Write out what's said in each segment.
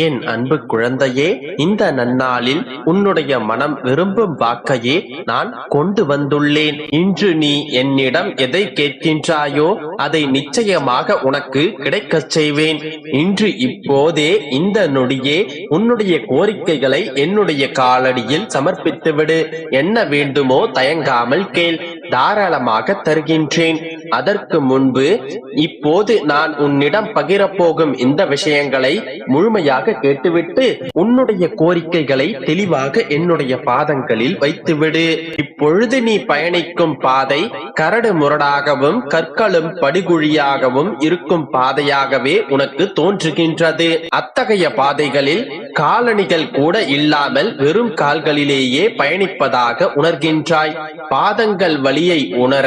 என் அன்பு குழந்தையே இந்த நன்னாளில் உன்னுடைய மனம் விரும்பும் வாக்கையே நான் கொண்டு வந்துள்ளேன். இன்று நீ என்னிடம் எதை கேட்கின்றாயோ அதை நிச்சயமாக உனக்கு கிடைக்கச் செய்வேன். இன்று இப்போதே இந்த நொடியே உன்னுடைய கோரிக்கைகளை என்னுடைய காலடியில் சமர்ப்பித்துவிடு. என்ன வேண்டுமோ தயங்காமல் கேள். தாராளமாக தருகின்றேன். அதற்கு முன்பு இப்போது நான் உன்னிடம் பகிரப்போகும் இந்த விஷயங்களை முழுமையாக கேட்டுவிட்டு உன்னுடைய கோரிக்கைகளை தெளிவாக என்னுடைய பாதங்களில் வைத்துவிடு. இப்பொழுது நீ பயணிக்கும் பாதை கரடு முரடாகவும் கற்களும் படுகுழியாகவும் இருக்கும் பாதையாகவே உனக்கு தோன்றுகின்றது. அத்தகைய பாதைகளில் காலணிகள் கூட இல்லாமல் வெறும் கால்களிலேயே பயணிப்பதாக உணர்கின்றாய். பாதங்கள் வழியை உணர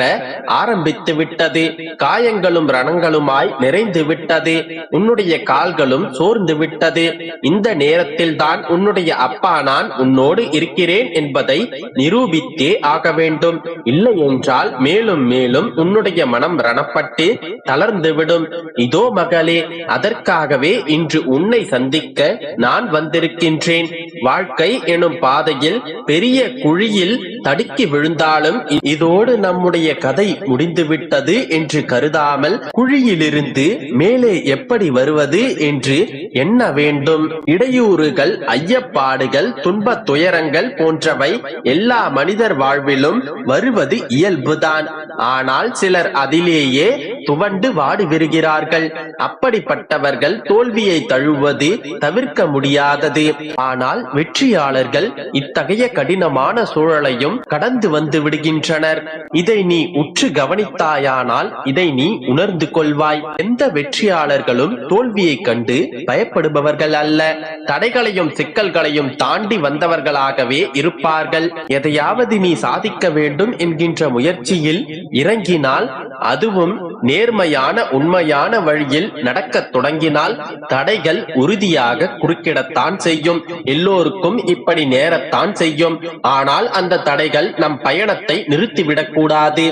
ஆரம்பித்து விட்டது. காயங்களும் ரணங்களுமாய் நிறைந்து விட்டது. உன்னுடைய கால்களும் சோர்ந்து விட்டது. இந்த நேரத்தில் தான் உன்னுடைய அப்பா நான் உன்னோடு இருக்கிறேன் என்பதை நிரூபித்தே ஆக வேண்டும். இல்லை என்றால் மேலும் மேலும் உன்னுடைய மனம் ரணப்பட்டு தளர்ந்துவிடும் இதோ மகளே அதற்காகவே இன்று உன்னை சந்திக்க நான் வந்திருக்கின்றேன். வாழ்க்கை எனும் பாதையில் பெரிய குழியில் தடுக்கி விழுந்தாலும் இதோடு நம்முடைய கதை முடிந்துவிட்டது என்று கருதாமல் குழியிலிருந்து மேலே எப்படி வருவது என்று எண்ண வேண்டும். இடையூறுகள் ஐயப்பாடுகள் துன்ப துயரங்கள் போன்றவை எல்லா மனிதர் வாழ்விலும் வருவது இயல்புதான். ஆனால் சிலர் அதிலேயே துவண்டு வாடி விருகிறார்கள் அப்படிப்பட்டவர்கள் தோல்வியை தழுவது தவிர்க்க முடியாதது. ஆனால் வெற்றியாளர்கள் இத்தகைய கடினமான சூழலையும் கடந்து வந்து விடுகின்றனர். இதை நீ உற்று கவனித்தாயானால் இதை நீ உணர்ந்து கொள்வாய். எந்த வெற்றியாளர்களும் தோல்வியைக் கண்டு பயப்படுபவர்கள் அல்ல. தடைகளையும் சிக்கல்களையும் தாண்டி வந்தவர்களாகவே இருப்பார்கள். எதையாவது நீ சாதிக்க வேண்டும் என்கின்ற முயற்சியில் இறங்கினால் அதுவும் நேர்மையான உண்மையான வழியில் நடக்கத் தொடங்கினால் தடைகள் உறுதியாக குறுக்கிடத்தான் செய்யும். எல்லோருக்கும் இப்படி நேரத்தான் செய்யும். ஆனால் அந்த தடைகள் நம் பயணத்தை நிறுத்திவிடக் கூடாது.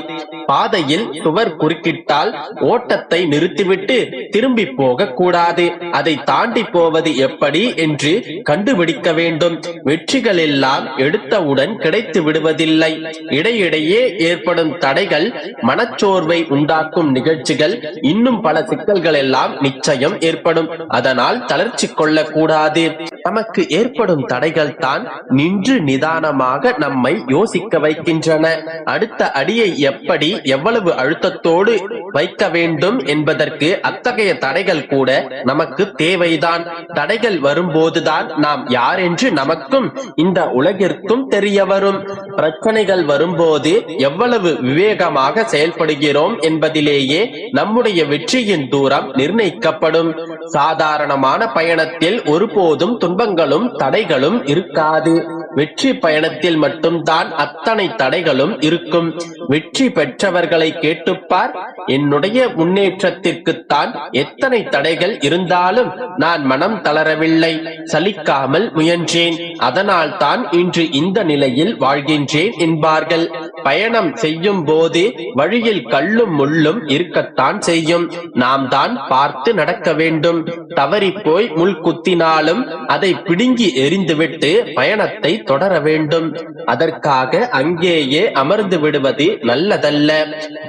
பாதையில் சுவர் குறுக்கிட்டால் ஓட்டத்தை நிறுத்திவிட்டு திரும்பி போக கூடாது அதை தாண்டி போவது எப்படி என்று கண்டுபிடிக்க வேண்டும். வெற்றிகள் எல்லாம் எடுத்தவுடன் கிடைத்து விடுவதில்லை. இடையிடையே ஏற்படும் தடைகள் மனச்சோர்வை உண்டாக்கும் நிகழ்ச்சிகள் இன்னும் பல சிக்கல்கள் எல்லாம் நிச்சயம் ஏற்படும். அதனால் தளர்ச்சி கொள்ளக்கூடாது. நமக்கு ஏற்படும் தடைகள் தான் நின்று நிதானமாக நம்மை யோசிக்க வைக்கின்றன. அடுத்த அடியை எப்படி எவ்வளவு அழுத்தத்தோடு வைக்க வேண்டும் என்பதற்கு அத்தகைய தடைகள் கூட நமக்கு தேவைதான். தடைகள் வரும்போதுதான் நாம் யார் என்று நமக்கும் இந்த உலகிற்கும் தெரிய வரும். பிரச்சனைகள் வரும்போது எவ்வளவு விவேகமாக செயல்படுகிறோம் என்பதிலேயே நம்முடைய வெற்றியின் தூரம் நிர்ணயிக்கப்படும். சாதாரணமான பயணத்தில் ஒருபோதும் துன்பங்களும் தடைகளும் இருக்காது. வெற்றி பயணத்தில் மட்டும்தான் அத்தனை தடைகளும் இருக்கும். வெற்றி பெற்றவர்களை கேட்டுப்பார். என்னுடைய முன்னேற்றத்திற்குத்தான் எத்தனை தடைகள் இருந்தாலும் நான் மனம் தளரவில்லை. சலிக்காமல் முயன்றேன். அதனால் தான் இன்று இந்த நிலையில் வாழ்கின்றேன் என்பார்கள். பயணம் செய்யும் போது வழியில் கல்லும் முள்ளும் இருக்கத்தான் செய்யும். நாம் தான் பார்த்து நடக்க வேண்டும். தவறிப் போய் முள் குத்தினாலும் அதை பிடுங்கி எறிந்துவிட்டு பயணத்தை தொடர வேண்டும். அதற்காக அங்கேயே அமர்ந்து விடுவது நல்லதல்ல.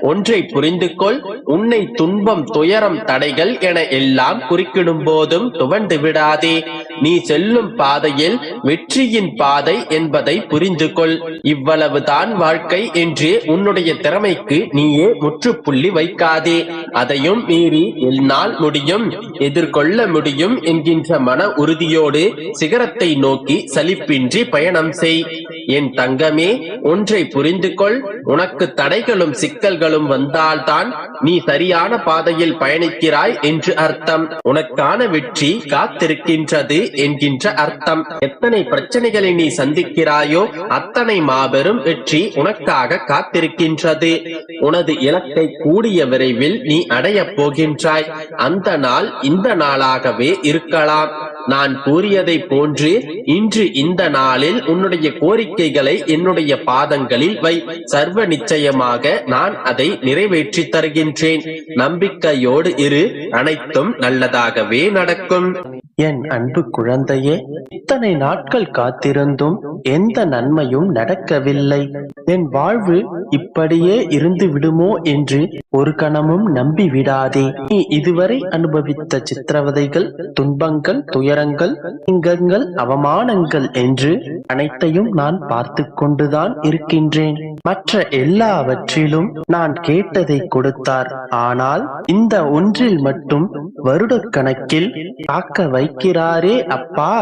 ஒன்றை புரிந்து கொள் உன்னை துன்பம் துயரம் தடைகள் என எல்லாம் குறுக்கிடும் போதும் துவண்டு விடாதே. நீ செல்லும் பாதையில் வெற்றியின் பாதை என்பதை புரிந்து கொள் இவ்வளவுதான் வாழ்க்கை என்று உன்னுடைய திறமைக்கு நீயே முற்றுப்புள்ளி வைக்காதே. அதையும் மீறி என்னால் முடியும் எதிர்கொள்ள முடியும் என்கின்ற மன உறுதியோடு சிகரத்தை நோக்கி சலிப்பின்றி பயணம் செய். என் தங்கமே ஒன்றை புரிந்து கொள் உனக்கு தடைகளும் சிக்கல்களும் வந்தால்தான் நீ சரியான பாதையில் பயணிக்கிறாய் என்று அர்த்தம். உனக்கான வெற்றி காத்திருக்கின்றது என்கின்ற அர்த்தம். எத்தனை பிரச்சனைகளை நீ சந்திக்கிறாயோ அத்தனை மாபெரும் வெற்றி உனக்கு உனக்காக காத்திருக்கின்றது. உனது இலக்கை கூடிய விரைவில் நீ அடையப் போகின்றாய். அந்த நாள் இந்த நாளாகவே இருக்கலாம். நான் கூறியதை போன்று இன்று இந்த நாளில் உன்னுடைய கோரிக்கைகளை என்னுடைய பாதங்களில் வை. சர்வ நிச்சயமாக நான் அதை நிறைவேற்றி தருகின்றேன். நம்பிக்கையோடு இரு. அனைத்தும் நல்லதாகவே நடக்கும். என் அன்பு குழந்தையே இத்தனை நாட்கள் காத்திருந்தும் எந்த நன்மையும் நடக்கவில்லை. என் வாழ்வு இப்படியே இருந்து விடுமோ என்று ஒரு கணமும் நம்பி விடாதே நீ இதுவரை அனுபவித்த சித்திரவதைகள் துன்பங்கள் துயரங்கள் இங்கங்கள் அவமானங்கள் என்று அனைத்தையும் நான் பார்த்து கொண்டுதான் இருக்கின்றேன். மற்ற எல்லாவற்றிலும் நான் கேட்டதை கொடுத்தார். ஆனால் இந்த ஒன்றில் மட்டும் வருடக்கணக்கில் காக்க வைக்கிறாரே அப்பா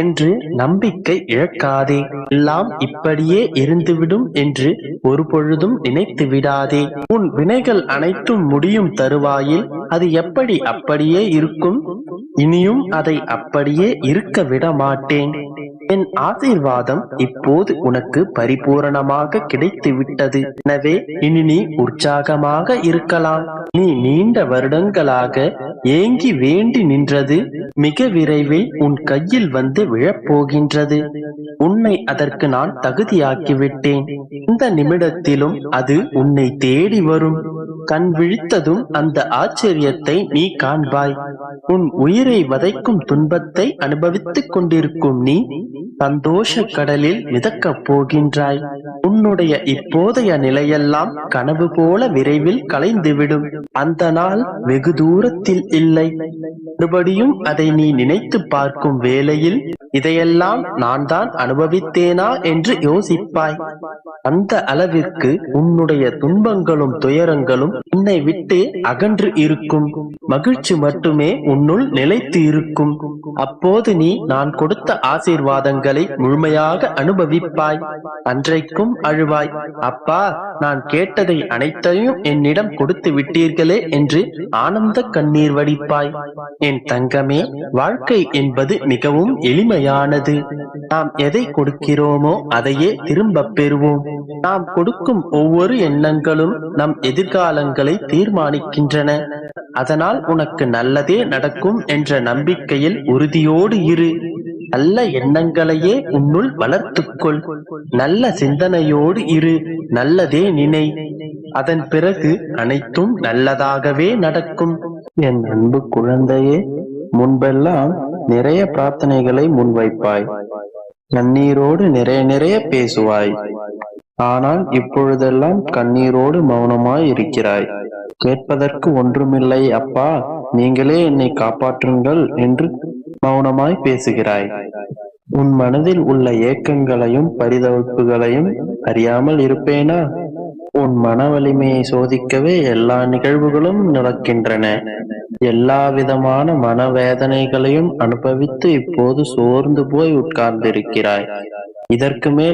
என்று நம்பிக்கை இழக்காதே. எல்லாம் இப்படியே இருந்துவிடும் என்று ஒரு பொழுதும் நினைத்து விடாதே. உன் வினைகள் அனைத்தும் முடியும் தருவாயில் அது எப்படி அப்படியே இருக்கும்? இனியும் அதை அப்படியே இருக்க விட மாட்டேன் என் ஆசீர்வாதம் இப்போது உனக்கு பரிபூரணமாக கிடைத்து விட்டது எனவே இனி நீ உற்சாகமாக இருக்கலாம். நீ நீண்ட வருடங்களாக ஏங்கி வேண்டி நின்றது மிக விரைவில் உன் கையில் வந்து விழப்போகின்றது. உன்னை அதற்கு நான் தகுதியாக்கிவிட்டேன். இந்த நிமிடத்திலும் அது உன்னை தேடி வரும். கண் விழித்ததும் அந்த ஆச்சரியத்தை நீ காண்பாய். உன் உயிரை வதைக்கும் துன்பத்தை அனுபவித்துக் கொண்டிருக்கும் நீ சந்தோஷ கடலில் மிதக்கப் போகின்றாய். உன்னுடைய இப்போதைய நிலையெல்லாம் கனவு போல விரைவில் கலைந்துவிடும். அந்த நாள் வெகு தூரத்தில் இல்லை. மறுபடியும் அதை நீ நினைத்து பார்க்கும் வேளையில் இதையெல்லாம் நான் தான் அனுபவித்தேனா என்று யோசிப்பாய். அந்த அளவிற்கு உன்னுடைய துன்பங்களும் துயரங்களும் உன்னை விட்டு அகன்று இருக்கும். மகிழ்ச்சி மட்டுமே உன்னுள் நிலைத்து இருக்கும். அப்போது நீ நான் கொடுத்த ஆசீர்வாதங்களை முழுமையாக அனுபவிப்பாய். அன்றைக்கும் அழுவாய். அப்பா நான் கேட்டதை அனைத்தையும் என்னிடம் கொடுத்து விட்டீர்களே என்று ஆனந்த கண்ணீர் வடிப்பாய். என் தங்கமே வாழ்க்கை என்பது மிகவும் உண்மையானது நாம் எதை கொடுக்கிறோமோ அதையே திரும்பப் பெறுவோம். நாம் கொடுக்கும் ஒவ்வொரு எண்ணங்களும் நம் எதிர்காலங்களை தீர்மானிக்கின்றன. அதனால் உனக்கு நல்லதே நடக்கும் என்ற நம்பிக்கையில் உறுதியோடு இரு. நல்ல எண்ணங்களையே உன்னுள் வளர்த்துக்கொள். நல்ல சிந்தனையோடு இரு. நல்லதே நினை. அதன் பிறகு அனைத்தும் நல்லதாகவே நடக்கும். என் அன்பு குழந்தையே முன்பெல்லாம் நிறைய பிரார்த்தனைகளை முன்வைப்பாய். கண்ணீரோடு நிறைய நிறைய பேசுவாய். ஆனால் இப்பொழுதெல்லாம் கண்ணீரோடு மௌனமாய் இருக்கிறாய். கேட்பதற்கு ஒன்றுமில்லை அப்பா நீங்களே என்னை காப்பாற்றுங்கள் என்று மௌனமாய் பேசுகிறாய். உன் மனதில் உள்ள ஏக்கங்களையும் பரிதவிப்புகளையும் அறியாமல் இருப்பேனா? உன் மன வலிமையை சோதிக்கவே எல்லா நிகழ்வுகளும் நடக்கின்றன. எல்லா விதமான மனவேதனைகளையும் அனுபவித்து இப்போது சோர்ந்து போய் உட்கார்ந்திருக்கிறாய். இதற்கு மேல்